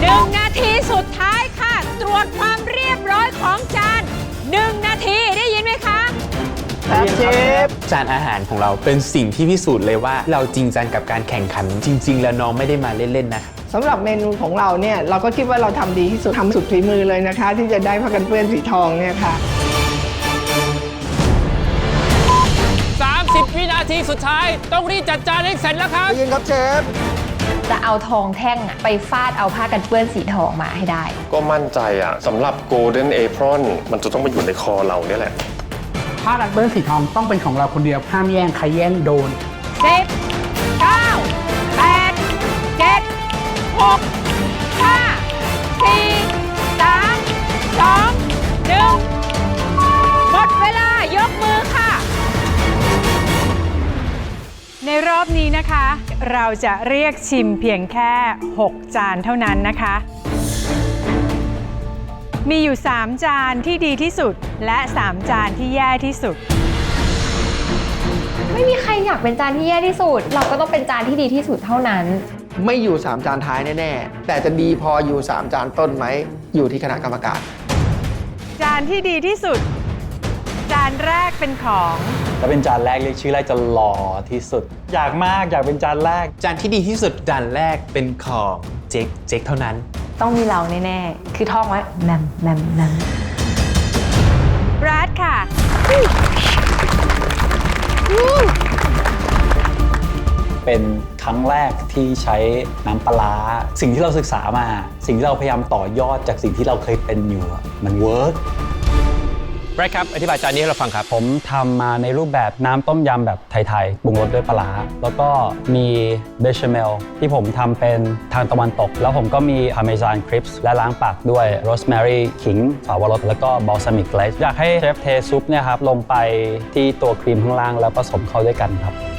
หนึ่งนาทีสุดท้ายค่ะ ตรวจความเรียบร้อยของจานหนึ่งนาทีได้ยินไหมคะ ครับเชฟจานอาหารของเราเป็นสิ่งที่พิสูจน์เลยว่าเราจริงจังกับการแข่งขัน จริง ๆ แล้วน้องไม่ได้มาเล่น ๆ นะ สำหรับเมนูของเราเนี่ยเราก็คิดว่าเราทำดีที่สุดทำสุดฝีมือเลยนะคะ ที่จะได้ผ้ากันเปื้อนสีทองเนี่ยค่ะ 30 วินาทีสุดท้าย ต้องรีบจัดจานให้เสร็จแล้วครับยินครับเชฟ จะเอาทองแท่งอะไปฟาดเอาผ้ากันเปื้อนสีทองมาให้ได้ ก็มั่นใจอะสำหรับ Golden Apron มันจะต้องมาอยู่ในคอเราเนี่ยแหละ ผ้ารัดเบอร์สีทองต้องเป็นของเราคนเดียวห้ามแย่งใครแย่งโดนสิบเในรอบนี้นะคะ เราจะเรียกชิมเพียงแค่ 6 จานเท่านั้นนะคะ มีอยู่ 3 จานที่ดีที่สุดและ 3 จานที่แย่ที่สุด ไม่มีใครอยากเป็นจานที่แย่ที่สุด เราก็ต้องเป็นจานที่ดีที่สุดเท่านั้น ไม่อยู่ 3 จานท้ายแน่ๆ แต่จะดีพออยู่ 3 จานต้นไหม อยู่ที่คณะกรรมการ จานที่ดีที่สุด จานแรกเป็นของถ้าเป็นจานแรกเรียกชื่อแรกจะหล่อที่สุด อยากมากอยากเป็นจานแรก จานที่ดีที่สุดจานแรกเป็นของเจ๊กเจ๊กเท่านั้น ต้องมีเราแน่ๆ คือท่องไว้แมมแมมแมมบรัดค่ะเป็นครั้งแรกที่ใช้น้ำปลาร้าสิ่งที่เราศึกษามา สิ่งที่เราพยายามต่อยอดจากสิ่งที่เราเคยเป็นอยู่อะมันเวิร์ก แรกครับอธิบายจานนี้ให้เราฟังครับ ผมทำมาในรูปแบบน้ำต้มยำแบบไทยๆปรุงรสด้วยปลาร้าแล้วก็มีเบชเมลที่ผมทำเป็นทางตะวันตก แล้วผมก็มีพาเมซานคริปส์และล้างปากด้วยโรสแมรี่ขิงสาวรสแล้วก็บอลซามิกเกลสอยากให้เชฟเทซุปเนี่ยครับลงไปที่ตัวครีมข้างล่างแล้วผสมเข้าด้วยกันครับ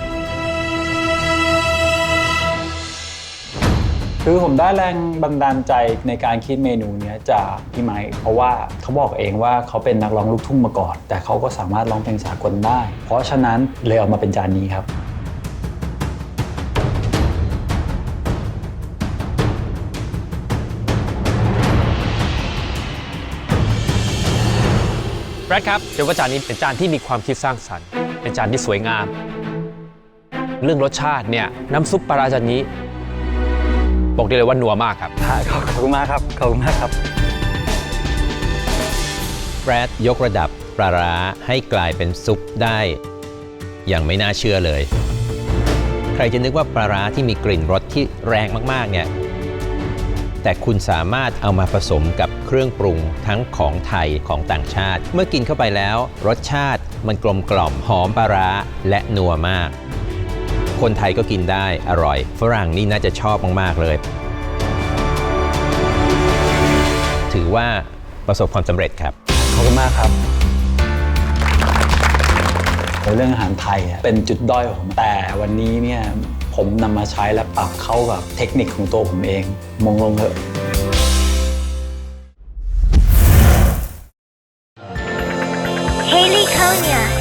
คือผมได้แรงบันดาลใจในการคิดเมนูเนี้ยจากพี่ไมค์เพราะว่าเขาบอกเองว่าเขาเป็นนักร้องลูกทุ่งมาก่อน แต่เขาก็สามารถร้องเพลงสากลได้ เพราะฉะนั้นเลยออกมาเป็นจานนี้ครับ แบรดครับเดี๋ยวว่าจานนี้เป็นจานที่มีความคิดสร้างสรรค์ เป็นจานที่สวยงาม เรื่องรสชาติเนี่ยน้ำซุปปลาร้าจานนี้ บอกได้เลยว่านัวมากครับ ขอบคุณมากครับ ขอบคุณมากครับ แบรดยกระดับปลาร้าให้กลายเป็นซุปได้ อย่างไม่น่าเชื่อเลย ใครจะนึกว่าปลาร้าที่มีกลิ่นรสที่แรงมากๆเนี่ยแต่คุณสามารถเอามาผสมกับเครื่องปรุงทั้งของไทยของต่างชาติ เมื่อกินเข้าไปแล้ว รสชาติมันกลมกล่อมหอมปลาร้าและนัวมาก คนไทยก็กินได้อร่อย ฝรั่งนี่น่าจะชอบมาก ๆ เลย ถือว่าประสบความสำเร็จครับ ขอบคุณมากครับ เรื่องอาหารไทยเป็นจุดด้อยของผมแต่วันนี้เนี่ยผมนำมาใช้และปรับเข้ากับเทคนิคของตัวผมเอง มองลงเถอะเฮลิคอ o n i a